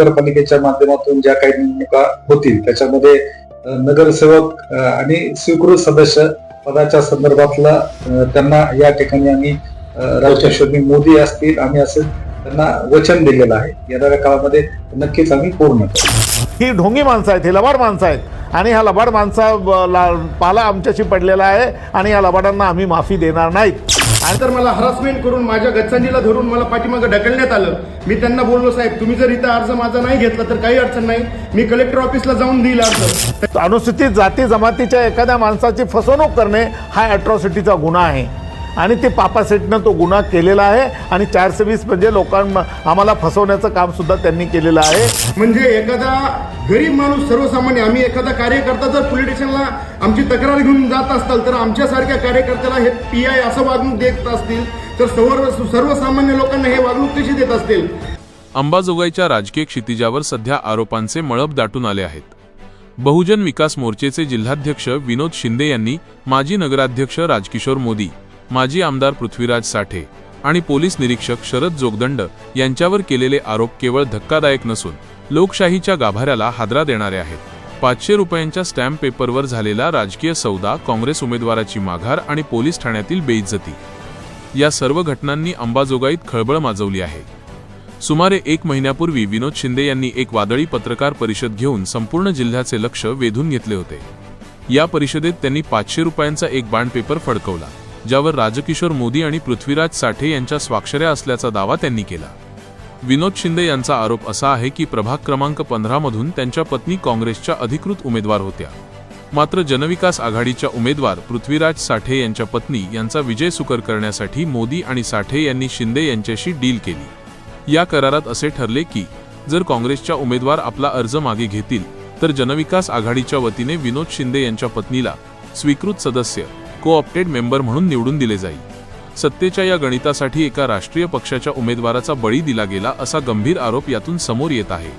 नगरपालिकेच्या माध्यमातून ज्या काही निवडणुका होतील त्याच्यामध्ये नगरसेवक आणि स्वीकृत सदस्य पदाच्या संदर्भातला त्यांना या ठिकाणी आम्ही अ, मोदी असतील आम्ही असं त्यांना वचन दिलेलं आहे. येणाऱ्या काळामध्ये नक्कीच आम्ही पूर्ण करू. ही ढोंगी माणसं आहेत ही लबाड माणसं आहेत. आणि ह्या लबाड माणसा ब- ला- पाला आमच्याशी पडलेला आहे आणि या लबाडांना आम्ही माफी देणार नाहीत आणि तर मला हरासमेंट करून माझ्या गच्चांजीला धरून मला पाठीमागं ढकलण्यात आलं. मी त्यांना बोललो साहेब तुम्ही जर इथं अर्ज माझा नाही घेतला तर काही अडचण नाही. मी कलेक्टर ऑफिसला जाऊन देईल अर्ज. अनुसूचित जाती जमातीच्या एखाद्या माणसाची फसवणूक करणे हा अॅट्रॉसिटीचा गुन्हा आहे. आणि ते पापासेटनं तो गुन्हा केलेला आहे. आणि चारशे वीस म्हणजे लोकांना आम्हाला फसवण्याचं काम सुद्धा त्यांनी केलेलं आहे. म्हणजे एखादा गरीब माणूस सर्वसामान्य आम्ही एखादा कार्यकर्ता जर पोलीस स्टेशनला आमची तक्रार घेऊन जात असताल तर आमच्यासारख्या कार्यकर्त्याला हे पी आय असं वागणूक देत असतील तर सर्व सर्वसामान्य लोकांना हे वागणूक कशी देत असतील? अंबाजोगाईच्या राजकीय क्षितिजावर सध्या आरोपांचे मळब दाटून आले आहेत. बहुजन विकास मोर्चेचे जिल्हाध्यक्ष विनोद शिंदे यांनी माजी नगराध्यक्ष राजकिशोर मोदी माजी आमदार पृथ्वीराज साठे आणि पोलीस निरीक्षक शरद जोगदंड यांच्यावर केलेले आरोप केवळ धक्कादायक नसून लोकशाहीच्या गाभाऱ्याला हादरा देणारे आहेत. पाचशे रुपयांच्या स्टॅम्प पेपरवर झालेला राजकीय सौदा काँग्रेस उमेदवाराची माघार आणि पोलीस ठाण्यातील बेइज्जती. या सर्व घटनांनी अंबाजोगाईत खळबळ माजवली आहे. सुमारे एक महिन्यापूर्वी विनोद शिंदे यांनी एक वादळी पत्रकार परिषद घेऊन संपूर्ण जिल्ह्याचे लक्ष वेधून घेतले होते. या परिषदेत त्यांनी पाचशे रुपयांचा एक बाँड पेपर फडकवला. ज्यावर राजकिशोर मोदी आणि पृथ्वीराज साठे यांच्या स्वाक्षऱ्या असल्याचा दावा त्यांनी केला. विनोद शिंदे यांचा आरोप असा आहे की प्रभाग क्रमांक पंधरामधून त्यांच्या पत्नी काँग्रेसच्या अधिकृत उमेदवार होत्या. मात्र जनविकास आघाडीच्या उमेदवार पृथ्वीराज साठे यांच्या पत्नी यांचा विजय सुकर करण्यासाठी मोदी आणि साठे यांनी शिंदे यांच्याशी डील केली. या करारात असे ठरले की जर काँग्रेसच्या उमेदवार आपला अर्ज मागे घेतील तर जनविकास आघाडीच्या वतीने विनोद शिंदे यांच्या पत्नीला स्वीकृत सदस्य कोऑप्टेड मेंबर म्हणून निवडून दिले जाईल. सत्तेच्या या गणितासाठी एका राष्ट्रीय पक्षाच्या उमेदवाराचा बळी दिला गेला असा गंभीर आरोप यातून समोर येत आहे.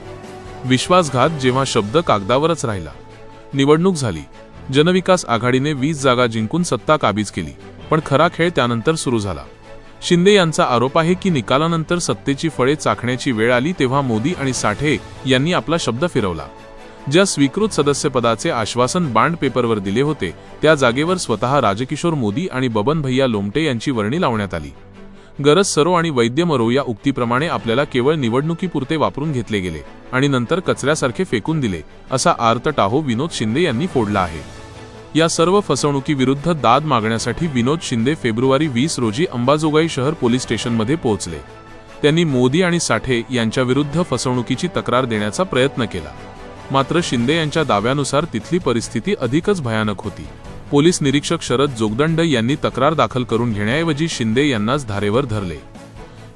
विश्वासघात जेव्हा शब्द कागदावरच राहिला. निवडणूक झाली. जनविकास आघाडीने वीस जागा जिंकून सत्ता काबीज केली पण खरा खेळ त्यानंतर सुरू झाला. शिंदे यांचा आरोप आहे की निकालानंतर सत्तेची फळे चाखण्याची वेळ आली तेव्हा मोदी आणि साठे यांनी आपला शब्द फिरवला. ज्या स्वीकृत सदस्यपदाचे आश्वासन बांड पेपरवर दिले होते त्या जागेवर स्वतः राजकिशोर मोदी आणि बबन भैया लोमटे यांची वर्णी लावण्यात आली. गरज सरो आणि वैद्य मरो या उक्तीप्रमाणे आपल्याला केवळ निवडणुकीपुरते वापरून घेतले गेले आणि नंतर कचऱ्यासारखे फेकून दिले असा आर्त टाहो विनोद शिंदे यांनी फोडला आहे. या सर्व फसवणुकीविरुद्ध दाद मागण्यासाठी विनोद शिंदे फेब्रुवारी वीस रोजी अंबाजोगाई शहर पोलीस स्टेशनमध्ये पोहोचले. त्यांनी मोदी आणि साठे यांच्याविरुद्ध फसवणुकीची तक्रार देण्याचा प्रयत्न केला. मात्र शिंदे यांच्या दाव्यानुसार तिथली परिस्थिती अधिकच भयानक होती. पोलीस निरीक्षक शरद जोगदंड यांनी तक्रार दाखल करून घेण्याऐवजी शिंदे यांनाच धारेवर धरले.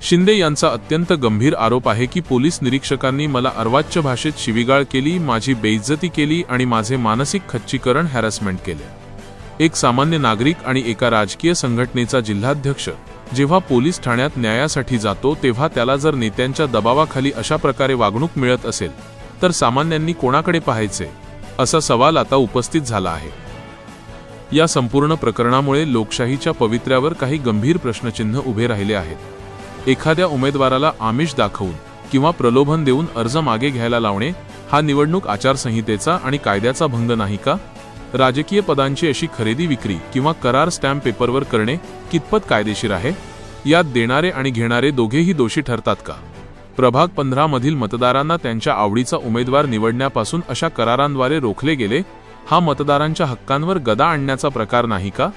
शिंदे यांचा अत्यंत गंभीर आरोप आहे की पोलीस निरीक्षकांनी मला अर्वाच्य भाषेत शिविगाळ केली माझी बेइज्जती केली आणि माझे मानसिक खच्चीकरण हॅरसमेंट केले. एक सामान्य नागरिक आणि एका राजकीय संघटनेचा जिल्हाध्यक्ष. जेव्हा पोलीस ठाण्यात न्यायासाठी जातो तेव्हा त्याला जर नेत्यांच्या दबावाखाली अशा प्रकारे वागणूक मिळत असेल तर सामान्यांनी कोणाकडे पाहायचे? असा सवाल आता उपस्थित झाला आहे. या संपूर्ण प्रकरणामुळे लोकशाहीच्या पवित्र्यावर काही गंभीर प्रश्नचिन्ह उभे राहिले आहेत. एखाद्या उमेदवाराला आमिष दाखवून किंवा प्रलोभन देऊन अर्ज मागे घ्यायला लावणे हा निवडणूक आचारसंहितेचा आणि कायद्याचा भंग नाही का? राजकीय पदांची अशी खरेदी विक्री किंवा करार स्टॅम्प पेपरवर करणे कितपत कायदेशीर आहे? यात देणारे आणि घेणारे दोघेही दोषी ठरतात का? प्रभाग पंधरा मधील मतदारांना त्यांच्या आवडीचा उमेदवार निवडण्यापासून अशा करारांद्वारे रोखले गेले हा मतदारांच्या हक्कांवर गदा आणण्याचा प्रकार नाही का?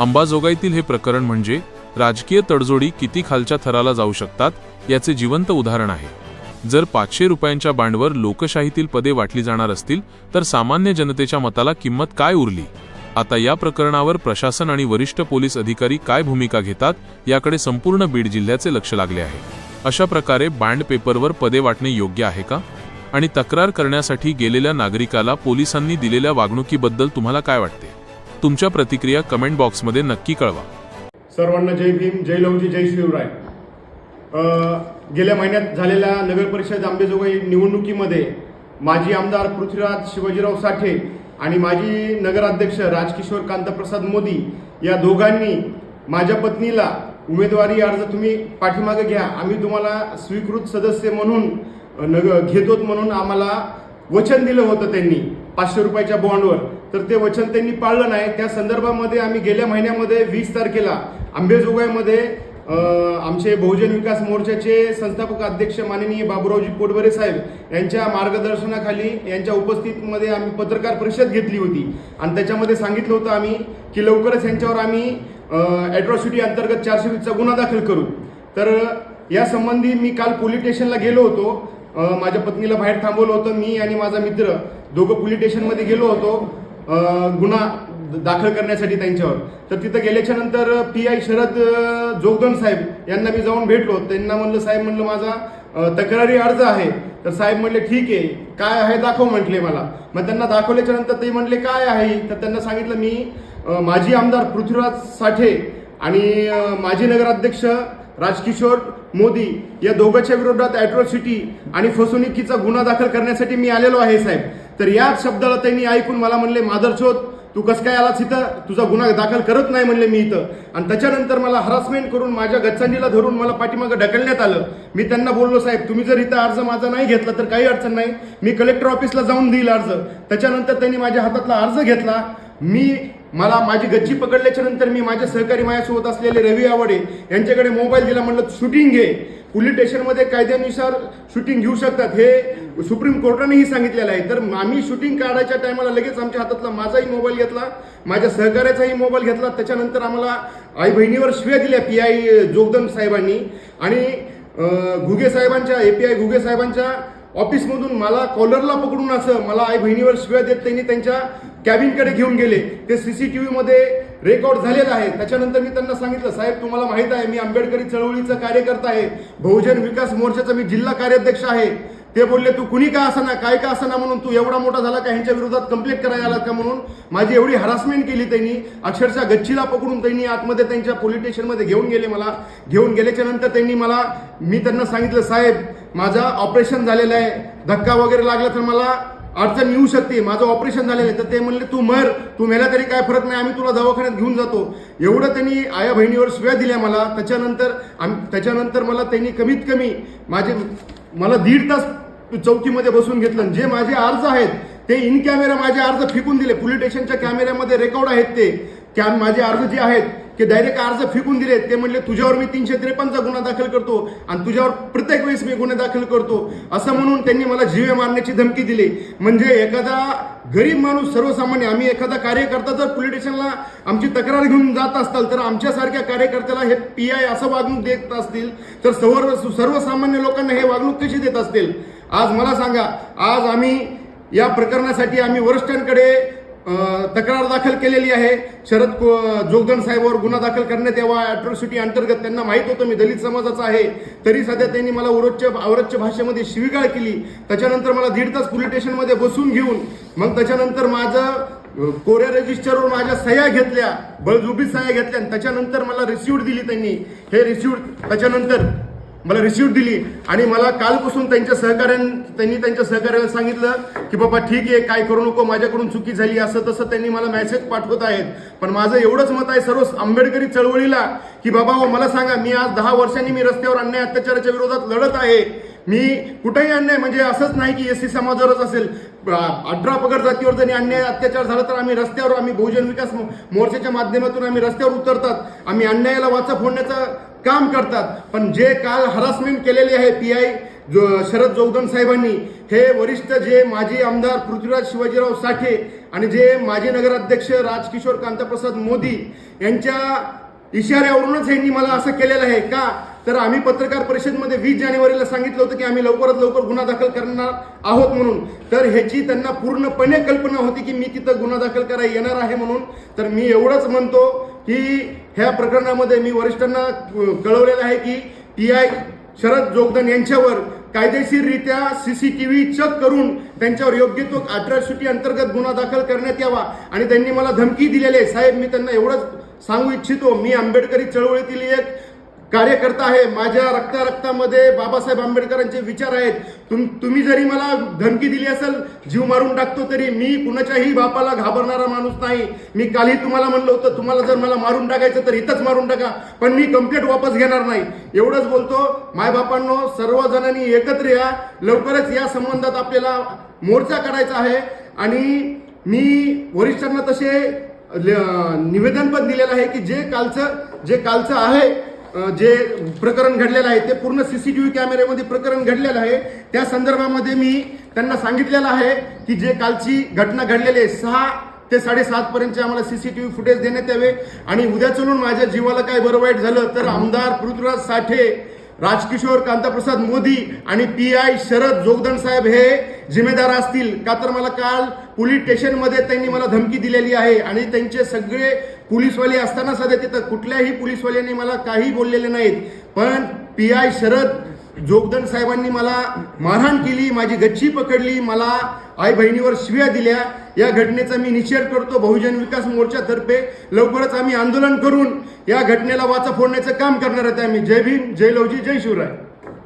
अंबाजोगाईतील हे प्रकरण म्हणजे राजकीय तडजोडी किती खालच्या थराला जाऊ शकतात याचे जिवंत उदाहरण आहे. जर पाचशे रुपयांच्या बांडवर लोकशाहीतील पदे वाटली जाणार असतील तर सामान्य जनतेच्या मताला किंमत काय उरली? आता या प्रकरणावर प्रशासन आणि वरिष्ठ पोलीस अधिकारी काय भूमिका घेतात याकडे संपूर्ण बीड जिल्ह्याचे लक्ष लागले आहे. अशा प्रकारे बँड पेपरवर पदे वाटणे योग्य आहे का? आणि तक्रार करण्यासाठी गेलेल्या नागरिकाला पोलिसांनी दिलेल्या वागणुकीबद्दल तुम्हाला काय वाटते? तुमच्या प्रतिक्रिया कमेंट बॉक्समध्ये नक्की कळवा. सर्वांना जय भीम जय लवजी जय शिवराय. गेल्या महिन्यात झालेल्या नगर परिषद आंबेजोगाई निवडणुकीमध्ये माजी आमदार पृथ्वीराज शिवाजीराव साठे आणि माजी नगराध्यक्ष राजकिशोर कांतप्रसाद मोदी या दोघांनी माझ्या पत्नीला उमेदवारी अर्ज तुम्ही पाठीमागे घ्या. आम्ही तुम्हाला स्वीकृत सदस्य म्हणून अ, नग म्हणून आम्हाला वचन दिलं होतं त्यांनी पाचशे रुपयाच्या बॉन्डवर तर ते वचन त्यांनी पाळलं नाही. त्या संदर्भामध्ये आम्ही गेल्या महिन्यामध्ये वीस तारखेला आंबेजोगाईमध्ये आमचे बहुजन विकास मोर्चाचे संस्थापक अध्यक्ष माननीय बाबुरावजी पोटभरे साहेब यांच्या मार्गदर्शनाखाली यांच्या उपस्थितीमध्ये आम्ही पत्रकार परिषद घेतली होती. आणि त्याच्यामध्ये सांगितलं होतं आम्ही की लवकरच यांच्यावर आम्ही ॲट्रॉसिटी अंतर्गत चारशे वीसचा गुन्हा दाखल करू. तर या संबंधी मी काल पोलीस स्टेशनला गेलो होतो. माझ्या पत्नीला बाहेर थांबवलं होतं मी आणि माझा मित्र दोघं पोलीस स्टेशनमध्ये गेलो होतो. गुन्हा दाखल करण्यासाठी त्यांच्यावर. तर तिथं गेल्याच्यानंतर पी आय शरद जोगदन साहेब यांना मी जाऊन भेटलो. त्यांना म्हणलं साहेब म्हणलं माझा तक्रारी अर्ज आहे. तर साहेब म्हणले ठीक आहे. काय आहे दाखव म्हटले मला. मग त्यांना दाखवल्याच्या नंतर ते म्हणले काय आहे? तर त्यांना सांगितलं मी माजी आमदार पृथ्वीराज साठे आणि माजी नगराध्यक्ष राजकिशोर मोदी या दोघांच्या विरोधात ॲट्रॉसिटी आणि फसवणुकीचा गुन्हा दाखल करण्यासाठी मी आलेलो आहे साहेब. तर याच शब्दाला त्यांनी ऐकून मला म्हणले माधरशोध तू कसं काय आलास इथं? तुझा गुन्हा दाखल करत नाही म्हणले मी इथं. आणि त्याच्यानंतर मला हरासमेंट करून माझ्या गच्चांडीला धरून मला पाठीमागं ढकलण्यात आलं. मी त्यांना बोललो साहेब तुम्ही जर इथं अर्ज माझा नाही घेतला तर काही अडचण नाही. मी कलेक्टर ऑफिसला जाऊन देईल अर्ज. त्याच्यानंतर त्यांनी माझ्या हातातला अर्ज घेतला. मी मला माझी गच्ची पकडल्याच्या नंतर मी माझे सहकारी माझ्यासोबत असलेले रवी आवडे यांच्याकडे मोबाईल दिला म्हणलं शूटिंग घे. पोलीस स्टेशनमध्ये कायद्यानुसार शूटिंग घेऊ शकतात. हे सुप्रीम कोर्टानेही सांगितलेलं आहे. तर आम्ही शूटिंग काढायच्या टायमाला लगेच आमच्या हातातला माझाही मोबाईल घेतला माझ्या सहकार्याचाही मोबाईल घेतला. त्याच्यानंतर आम्हाला आई बहिणीवर शिव्या दिल्या पी आय जोगदन साहेबांनी. आणि घुगे साहेबांच्या आय घुगे साहेबांच्या ऑफिसमधून मला कॉलरला पकडून असं मला आई बहिणीवर शिव्या देत त्यांनी त्यांच्या कॅबिनकडे घेऊन गेले. ते सी सी टी व्हीमध्ये रेकॉर्ड झालेलं आहे. त्याच्यानंतर मी त्यांना सांगितलं साहेब तुम्हाला माहीत आहे मी आंबेडकरी चळवळीचा कार्यकर्ता आहे. बहुजन विकास मोर्चाचा मी जिल्हा कार्याध्यक्ष आहे. ते बोलले तू कुणी का असाना काय का असाना म्हणून? तू एवढा मोठा झाला का? ह्यांच्या विरोधात कंप्लेंट करायला आला का म्हणून? माझी एवढी हरासमेंट केली त्यांनी. अक्षरशः गच्चीला पकडून त्यांनी आतमध्ये त्यांच्या पोलीस स्टेशनमध्ये घेऊन गेले मला. घेऊन गेल्याच्यानंतर त्यांनी मला मी त्यांना सांगितलं साहेब माझा ऑपरेशन झालेलं आहे. धक्का वगैरे लागला तर मला अडचण येऊ शकते. माझं ऑपरेशन झालेलं आहे. तर ते म्हणले तू मर. तू मेला तरी काय फरक नाही. आम्ही तुला दवाखान्यात घेऊन जातो. एवढं त्यांनी आया बहिणीवर शिव्या दिल्या मला. त्याच्यानंतर आम त्याच्यानंतर मला त्यांनी कमीत कमी माझे मला दीड तास चौकीमध्ये बसून घेतलं. आणि जे माझे अर्ज आहेत ते इन कॅमेरा माझे अर्ज फेकून दिले. पोलीस स्टेशनच्या कॅमेऱ्यामध्ये रेकॉर्ड आहेत ते. कॅम माझे अर्ज जे आहेत की डायरेक्ट अर्ज फेकून दिले ते म्हणले तुझ्यावर मी तीनशे त्रेपन्नचा गुन्हा दाखल करतो आणि तुझ्यावर प्रत्येक वेळेस मी गुन्हे दाखल करतो. असं म्हणून त्यांनी मला जीवे मारण्याची धमकी दिली. म्हणजे एखादा गरीब माणूस सर्वसामान्य आम्ही एखादा कार्यकर्ता जर पोलीस स्टेशनला आमची तक्रार घेऊन जात असताल तर आमच्यासारख्या कार्यकर्त्याला हे पी आय असं वागणूक देत असतील तर सर्व सर्वसामान्य लोकांना हे वागणूक कशी देत असतील? आज मला सांगा आज आम्ही या प्रकरणासाठी आम्ही वरिष्ठांकडे तक्रार दाखल केलेली आहे. शरद को- जोगदन साहेबांवर गुन्हा दाखल करण्यात यावा. अॅट्रॉसिटी अंतर्गत त्यांना माहीत होतं मी दलित समाजाचा आहे. तरी सध्या त्यांनी मला औरच्य औरच्य भाषेमध्ये शिवीगाळ केली. त्याच्यानंतर मला दीड तास पोलीस स्टेशनमध्ये बसून घेऊन मग त्याच्यानंतर माझं कोऱ्या रजिस्टरवर माझ्या सह्या घेतल्या बळजुबी सह्या घेतल्या आणि त्याच्यानंतर मला रिसिव्ह दिली त्यांनी. हे रिसिव्ह त्याच्यानंतर मला रिसिव्ह दिली. आणि मला कालपासून त्यांच्या सहकार्यां त्यांनी त्यांच्या सहकार्याला सांगितलं की बाबा ठीक आहे काय करू नको माझ्याकडून चुकी झाली असं तसं त्यांनी मला मेसेज पाठवत आहेत. पण माझं एवढंच मत आहे सर्व आंबेडकरी चळवळीला की बाबा हो मला सांगा मी आज दहा वर्षांनी मी रस्त्यावर अन्याय अत्याचाराच्या विरोधात लढत आहे. मी कुठेही अन्याय म्हणजे असंच नाही की एस सी समाजावरच असेल. अठरा पगड जातीवर जरी अन्याय अत्याचार झाला तर आम्ही रस्त्यावर आम्ही बहुजन विकास मोर्चाच्या माध्यमातून आम्ही रस्त्यावर उतरतात. आम्ही अन्यायाला वाचा फोडण्याचं काम करतात. पण जे काल हरासमेंट केलेली आहे पी आय जो शरद जोगदन साहेबांनी हे वरिष्ठ जे माजी आमदार पृथ्वीराज शिवाजीराव साठे आणि जे माजी नगराध्यक्ष राजकिशोर कांताप्रसाद मोदी यांच्या इशाऱ्यावरूनच यांनी मला असं केलेलं आहे का? तर आम्ही पत्रकार परिषदमध्ये वीस जानेवारीला सांगितलं होतं की आम्ही लवकरात लवकर गुन्हा दाखल करणार आहोत म्हणून. तर ह्याची त्यांना पूर्णपणे कल्पना होती की मी तिथं गुन्हा दाखल करायला येणार आहे म्हणून. तर मी एवढंच म्हणतो की ह्या प्रकरणामध्ये मी वरिष्ठांना कळवलेलं आहे की टी आय शरद जोगदन यांच्यावर कायदेशीररित्या C C T V check करून त्यांच्यावर योग्य तो अट्रॉसिटी अंतर्गत गुन्हा दाखल करण्यात यावा. आणि त्यांनी मला धमकी दिलेली आहे. साहेब मी त्यांना एवढंच सांगू इच्छितो मी आंबेडकरी चळवळीतील एक कार्यकर्ता आहे. माझ्या रक्ता रक्तामध्ये बाबासाहेब आंबेडकरांचे विचार आहेत. तुम तुम्ही जरी मला धमकी दिली असेल जीव मारून टाकतो तरी मी कुणाच्याही बापाला घाबरणारा माणूस नाही. मी कालही तुम्हाला म्हणलं होतं तुम्हाला जर मला मारून टाकायचं तर इथंच मारून टाका पण मी कंप्लेंट वापस घेणार नाही. एवढंच बोलतो मायबापांनो सर्वजणांनी एकत्र या. लवकरच या संबंधात आपल्याला मोर्चा काढायचा आहे. आणि मी वरिष्ठांना तसे ल- निवेदन पण दिलेलं आहे की जे कालचं जे कालचं आहे जे प्रकरण घडलेलं आहे ते पूर्ण सी सी टी व्ही कॅमेऱ्यामध्ये प्रकरण घडलेलं आहे. त्या संदर्भामध्ये मी त्यांना सांगितलेलं आहे की जे कालची घटना घडलेली आहे सहा ते साडेसात पर्यंतचे आम्हाला सीसीटीव्ही फुटेज देण्यात यावे. आणि उद्या चलून माझ्या जीवाला काय बरं वाईट झालं तर आमदार पृथ्वीराज साठे राजकिशोर कांताप्रसाद मोदी आणि पी आय शरद जोगदन साहेब हे जिम्मेदार असतील. का तर मला काल पोलीस स्टेशनमध्ये त्यांनी मला धमकी दिलेली आहे आणि त्यांचे सगळे पोलीसवाले असताना सध्या तिथं कुठल्याही पोलीसवाल्यांनी मला काही बोललेले नाहीत. पण पी आय शरद जोगदंड साहेबांनी मला मारहाण केली माझी गच्ची पकडली मला आई बहिणीवर शिव्या दिल्या. या घटनेचा मी निषेध करतो. बहुजन विकास मोर्चातर्फे लवकरच आम्ही आंदोलन करून या घटनेला वाचा फोडण्याचं काम करणार आहे आम्ही. जय भीम जय लवजी जय शिवराय.